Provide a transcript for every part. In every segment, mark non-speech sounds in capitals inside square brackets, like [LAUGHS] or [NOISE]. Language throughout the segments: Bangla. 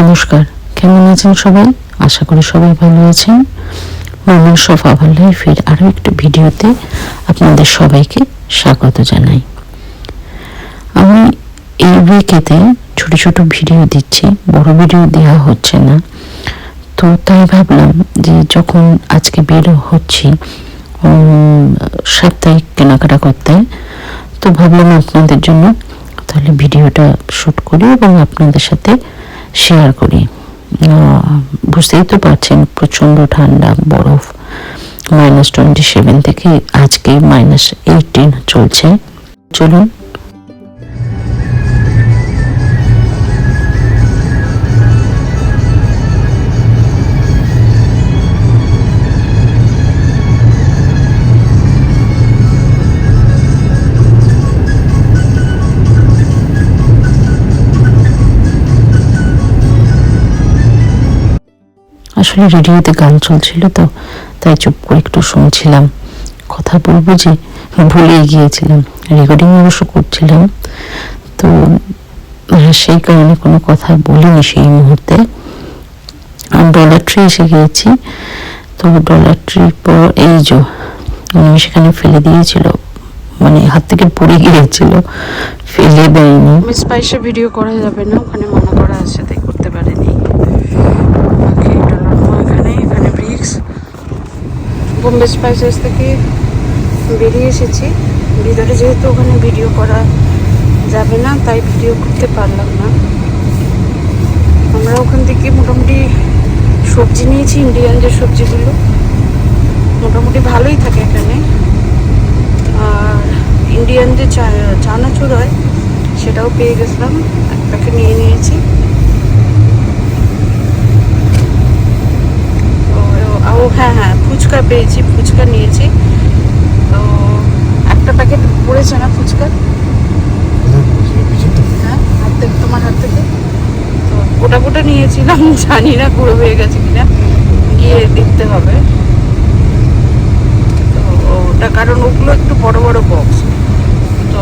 নমস্কার। কেমন আছেন সবাই? আশা করি সবাই ভালো আছেন। মোহাম্মদ শফা আভার লাইফের আরও একটি ভিডিওতে আপনাদের সবাইকে স্বাগত জানাই। আমি এই উইকেতে ছোট ছোট ভিডিও দিচ্ছি, বড় ভিডিও দেওয়া হচ্ছে না। তো তাই ভাবলাম যে যখন আজকে বের হচ্ছি সাপ্তাহিক কেনাকাটা করতে, তো ভাবলাম আপনাদের জন্য তাহলে ভিডিওটা শ্যুট করি এবং আপনাদের সাথে শেয়ার করি। বুঝতেই তো পারছেন প্রচণ্ড ঠান্ডা, বরফ মাইনাস টোয়েন্টি সেভেন থেকে আজকে মাইনাস এইটিন চলছে। চলুন আসলে রেডিওতে গান চলছিল তো, তাই চুপ করে একটু শুনছিলাম। কথা বলব যে ভুলেই গিয়েছিলাম। রেকর্ডিং অবশ্য করছিলাম। তো সেই কারণে কোনো কথা বলিনি সেই মুহূর্তে। ডলার ট্রি এসে গিয়েছি। তো ডলার ট্রির পর এই যে সেখানে ফেলে দিয়েছিল মানে হাত থেকে পড়ে গিয়েছিল, ফেলে দেয়নি। স্পাইসে ভিডিও করা যাবে না, ওখানে মানা করা আছে তাই করতে পারেনি বাকি ডলার মো এখানে এখানে ব্রিক্স বোম্বে স্পাইসেস থেকে বেরিয়ে এসেছি। ভিতরে যেহেতু ওখানে ভিডিও করা যাবে না, তাই ভিডিও করতে পারলাম না। আমরা ওখান থেকে মোটামুটি সবজি নিয়েছি ইন্ডিয়ান যে সবজিগুলো। মোটামুটি ভালোই থাকে এখানে। আর ইন্ডিয়ান যে চানাচুর হয়, সেটাও পেয়ে গেছিলাম। এক নিয়ে নিয়েছি। ও- হ্যাঁ হ্যাঁ ফুচকা পেয়েছি ফুচকা নিয়েছি। তো একটা প্যাকেট পড়েছে না ফুচকা? হ্যাঁ হাত থেকে তোমার হাত থেকে। তো গোটা গোটা নিয়েছিলাম [LAUGHS] জানি না গুঁড়ো হয়ে গেছে কিনা। গিয়ে দেখতে হবে। তো ওটা কারণ ওগুলো একটু বড় বড় বক্স তো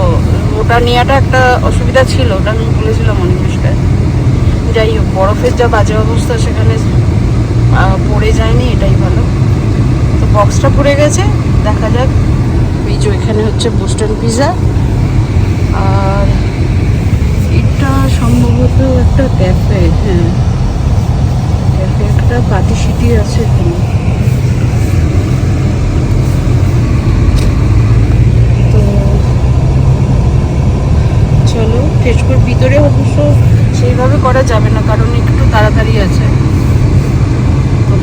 ওটা নেওয়াটা একটা অসুবিধা ছিল ওটা আমি বলেছিলাম অনিমেষকে। যাই হোক বরফের যা বাজে অবস্থা সেখানে পড়ে যায়নি, এটাই ভালো। তো বক্সটা পড়ে গেছে, দেখা যাক। এই এখানে হচ্ছে বোস্টন পিজা আর এটা সম্ভবত একটা ক্যাফে হ্যাঁ। ক্যাফে একটা পাটি সিটি আছে এখানে। তো চলো টেস্ট করে ভিতরে অবশ্য সেইভাবে করা যাবে না, কারণ একটু তাড়াতাড়ি আছে।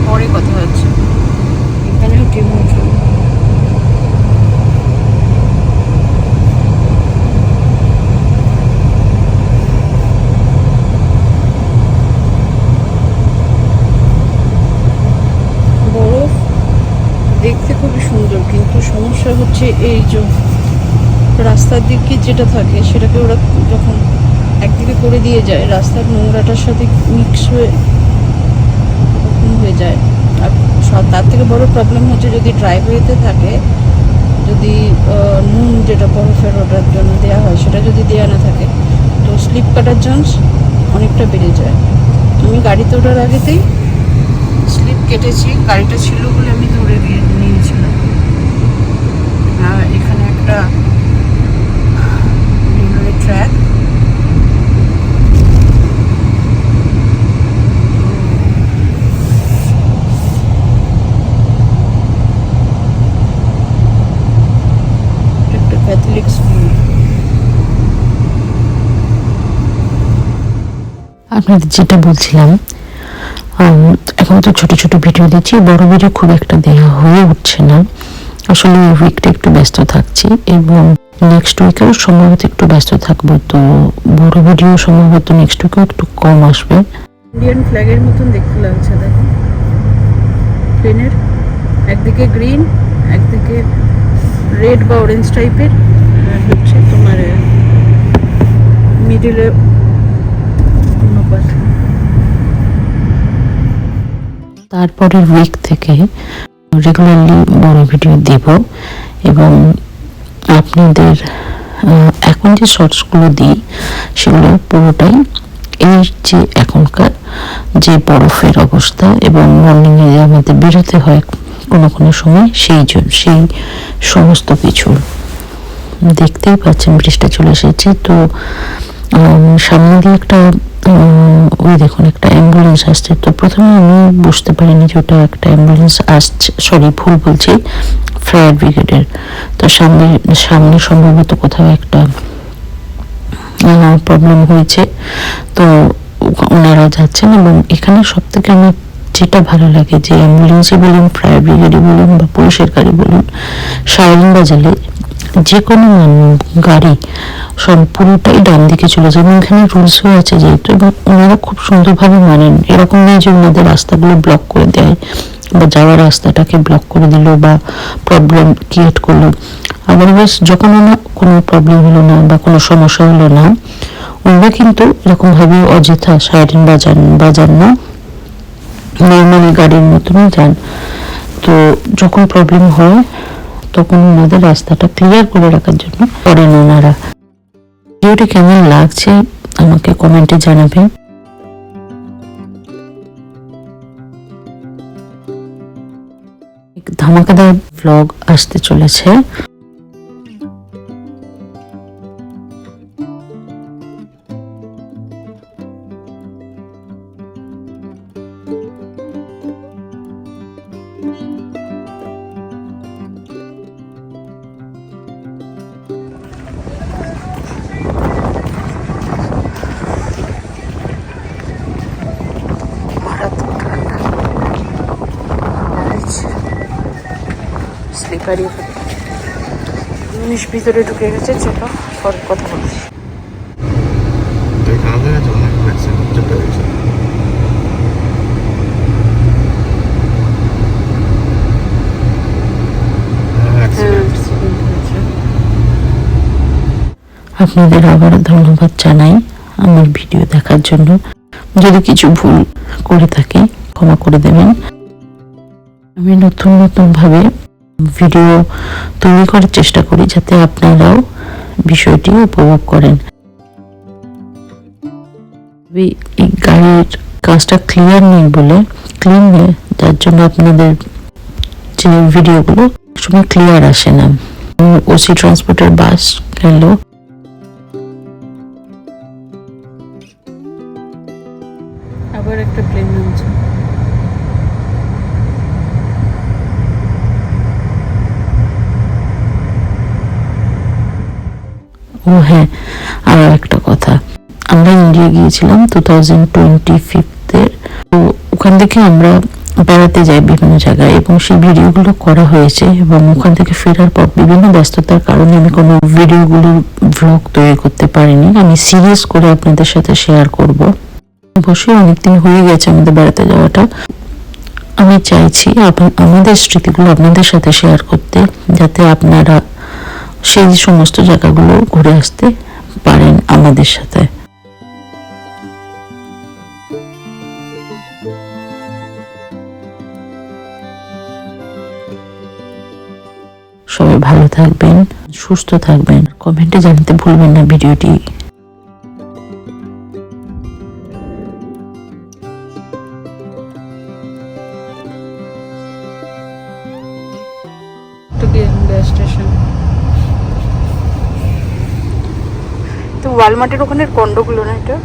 পরে কথা হচ্ছে। এখানেও বরফ দেখতে খুবই সুন্দর, কিন্তু সমস্যা হচ্ছে এই যে রাস্তার দিকে যেটা থাকে, সেটাকে ওরা যখন একদিকে করে দিয়ে যায়, রাস্তার নোংরাটার সাথে মিক্স হয়ে ওরকম হয়ে যায়। আর তার থেকে বড় প্রবলেম হচ্ছে যদি ড্রাইভওয়েতে থাকে, যদি নুন যেটা বরফের ওটার জন্য দেওয়া হয়, সেটা যদি দেওয়া না থাকে, তো স্লিপ কাটার চান্স অনেকটা বেড়ে যায়। আমি গাড়িতে ওঠার আগেতেই স্লিপ কেটেছি, গাড়িটা ছিল বলে আমি ধরে নিয়ে- নিয়েছিলাম। এখানে একটা রেলওয়ে ট্র্যাক আপনাদের যেটা বলছিলাম এখন তো ছোট ছোট ভিডিও দিচ্ছি বড় ভিডিও খুব একটা দেওয়া হয়ে উঠছে না। আসলে এই উইকটা একটু ব্যস্ত থাকছি এবং নেক্সট উইকেও সম্ভবত একটু ব্যস্ত থাকব, তো বড় ভিডিও সম্ভবত নেক্সট উইকেও একটু কম আসবে। ইন্ডিয়ান ফ্ল্যাগের মতন দেখতে লাগছে, দেখো। প্লেনের একদিকে গ্রিন একদিকে রেড বা অরেঞ্জ টাইপের হচ্ছে তোমার মিডিলে তারপরের উইক থেকে রেগুলারলি বড় ভিডিও দিব এবং আপনাদের এখন যে শর্টসগুলো দিই, সেগুলো পুরোটাই এই যে এখনকার যে বরফের অবস্থা এবং মর্নিংয়ে আমাদের বেরোতে হয় কোনো কোনো সময়, সেই জন্য সেই সমস্ত কিছু। দেখতেই পাচ্ছেন, বৃষ্টি চলে এসেছে। তো সামনে দিয়ে একটা ওই দেখুন, একটা অ্যাম্বুলেন্স আসছে। তো প্রথমে আমি বুঝতে পারিনি যে ওটা একটা অ্যাম্বুলেন্স আসছে। সরি ভুল বলছি। ফায়ার ব্রিগেডের তো সামনে সামনে সম্ভবত কোথাও একটা প্রবলেম হয়েছে। তো ওনারা যাচ্ছেন এবং এখানে সব থেকে আমার যেটা ভালো লাগে যে অ্যাম্বুলেন্সই বলুন ফায়ার ব্রিগেডই বলুন বা পুলিশের গাড়ি বলুন সাইরেন বাজালে যে কোনো গাড়ি সব পুরোটাই ডান দিকে চলে যায়। এবং এখানে রুলস হয়ে আছে যেহেতু এবং ওনারা খুব সুন্দরভাবে মানেন। এরকম নয় যে ওনাদের রাস্তাগুলো ব্লক করে দেয় বা যাওয়ার রাস্তাটাকে ব্লক করে দিল বা প্রবলেম ক্রিয়েট করল। আদারওয়াইজ যখন ওনার কোনো প্রবলেম হলো না বা কোনো সমস্যা হলো না, ওনারা কিন্তু এরকমভাবে অযথা সাইরেন বাজান বাজান না। নর্মালি গাড়ির মতনই যান। তো যখন প্রবলেম হয় তখন ওনাদের রাস্তাটা ক্লিয়ার করে রাখার জন্য করেন ওনারা। ভিডিওটি কেমন লাগছে আমাকে কমেন্টে জানাবেন। ধমাকাদার ব্লগ আসতে চলেছে। জিনিস ভিতরে ঢুকে গেছে চলো পরে কথা বলছি। হয়ে আপনাদের আবার ধন্যবাদ জানাই আমার ভিডিও দেখার জন্য। যদি কিছু ভুল করে থাকি ক্ষমা করে দেবেন। আমি নতুন নতুন ভাবে ভিডিও তৈরি করার চেষ্টা করি যাতে আপনারাও বিষয়টি উপভোগ করেন। এই গাড়ির কাজটা ক্লিয়ার নেই বলে ক্লিন নেই, যার জন্য আপনাদের যে ভিডিওগুলো সময় ক্লিয়ার আসে না। ওসি ট্রান্সপোর্টের বাস গেল ইন্ডিয়া গিয়েছিলাম টু থাউজেন্ড টোয়েন্টি ফিফথের। তো ওখান থেকে আমরা বেড়াতে যাই বিভিন্ন জায়গায় এবং সেই ভিডিওগুলো করা হয়েছে এবং ওখান থেকে ফেরার পর বিভিন্ন ব্যস্ততার কারণে আমি কোনো ভিডিওগুলো ভ্লগ তৈরি করতে পারিনি। আমি সিরিয়াস করে আপনাদের সাথে শেয়ার করব। অবশ্যই অনেকদিন হয়ে গেছে আমাদের বেড়াতে যাওয়াটা। আমি চাইছি আমাদের স্মৃতিগুলো আপনাদের সাথে শেয়ার করতে যাতে আপনারা সেই সমস্ত জায়গাগুলো ঘুরে আসতে পারেন আমাদের সাথে। সবাই ভালো থাকবেন সুস্থ থাকবেন। কমেন্টে জানাতে ভুলবেন না ভিডিওটি। তো স্টেশন তো ওয়ালমার্টের ওখানের কন্ডগুলো না এটা?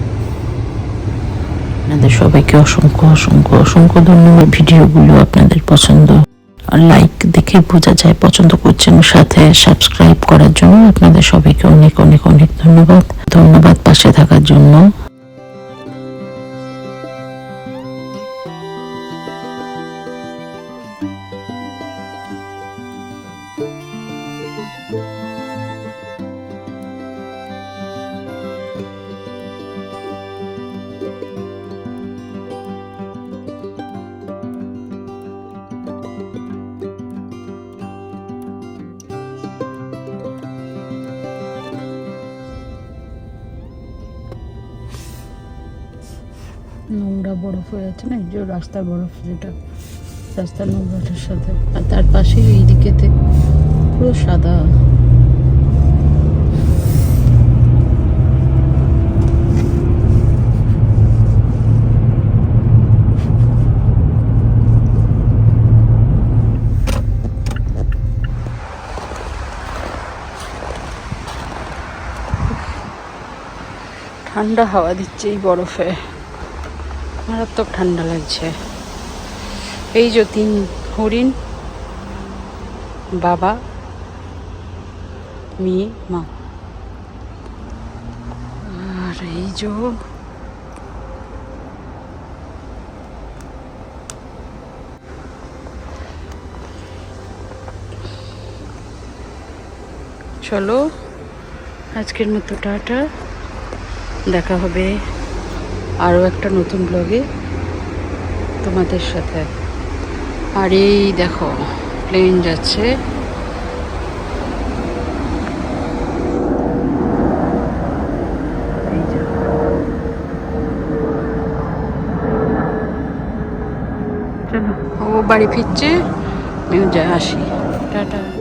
আপনাদের সবাইকে অসংখ্য অসংখ্য অসংখ্য ধন্যবাদ ভিডিওগুলো আপনাদের পছন্দ। লাইক দেখে বোঝা যায়, পছন্দ করছেন সাথে সাবস্ক্রাইব করার জন্য। আপনাদের সবাইকে অনেক অনেক অনেক ধন্যবাদ। ধন্যবাদ পাশে থাকার জন্য। বরফ হয়ে যাচ্ছে না? যে রাস্তার বরফ যেটা, রাস্তার নৌঘাটের সাথে। আর তার পাশেই এই দিকেতে পুরো সাদা। ঠান্ডা হাওয়া দিচ্ছে এই বরফে। মারাত্মক ঠান্ডা লাগছে। এই যে তিন হরিণ, বাবা, মেয়ে, মা। আর এই যে চলো, আজকের মতো টাটা। দেখা হবে। আরও একটা নতুন ব্লগে তোমাদের সাথে। আর এই দেখো প্লেন যাচ্ছে। ও বাড়ি ফিরছে। আমিও যা আসি। টাটা।